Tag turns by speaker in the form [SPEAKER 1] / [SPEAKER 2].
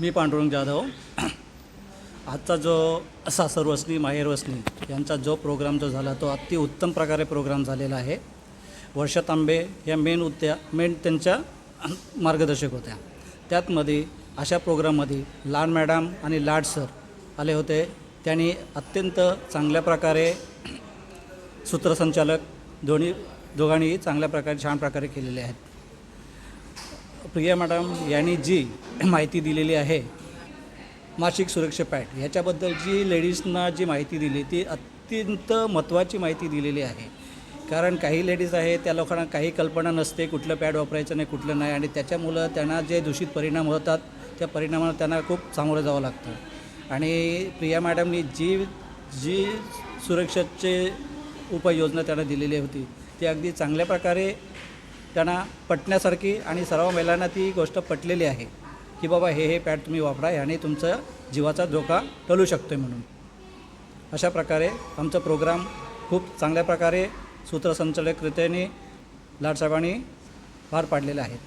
[SPEAKER 1] मी पांडुरंग जाधव. आजचा जो सासर वसनी माहेर वसनी यांचा जो प्रोग्राम जो झाला तो अति उत्तम प्रकारे प्रोग्राम झालेला आहे. वर्षा तांबे या मेन उद्या मेन त्यांच्या मार्गदर्शक होत्या. त्यातमध्ये अशा प्रोग्राममध्ये लाड मॅडम आणि लाड सर आले होते. त्यांनी अत्यंत चांगल्या प्रकारे सूत्रसंचालक दोन्ही दोघांनीही चांगल्या प्रकारे छान प्रकारे केलेले आहेत. प्रिया मॅडम यांनी जी माहिती दिलेली आहे मासिक सुरक्षा पॅड ह्याच्याबद्दल जी लेडीजना जी माहिती दिली ती अत्यंत महत्त्वाची माहिती दिलेली आहे. कारण काही लेडीज आहे त्या लोकांना काही कल्पना नसते कुठलं पॅड वापरायचं नाही कुठलं नाही आणि त्याच्यामुळं त्यांना जे दूषित परिणाम होतात त्या परिणामाला त्यांना खूप सामोरं जावं लागतं. आणि प्रिया मॅडमनी जी जी सुरक्षेचे उपाययोजना त्यांना दिलेली होती ती अगदी चांगल्या प्रकारे त्यांना पटण्यासारखी आणि सर्व महिलांना ती गोष्ट पटलेली आहे की बाबा हे हे पॅड तुम्ही वापरा आणि तुमचा जीवाचा धोका टळू शकतो म्हणून. अशा प्रकारे आमचा प्रोग्राम खूप चांगल्या प्रकारे सूत्रसंचालकरित्याने लाडसाहेबांनी पार पाडलेला आहे.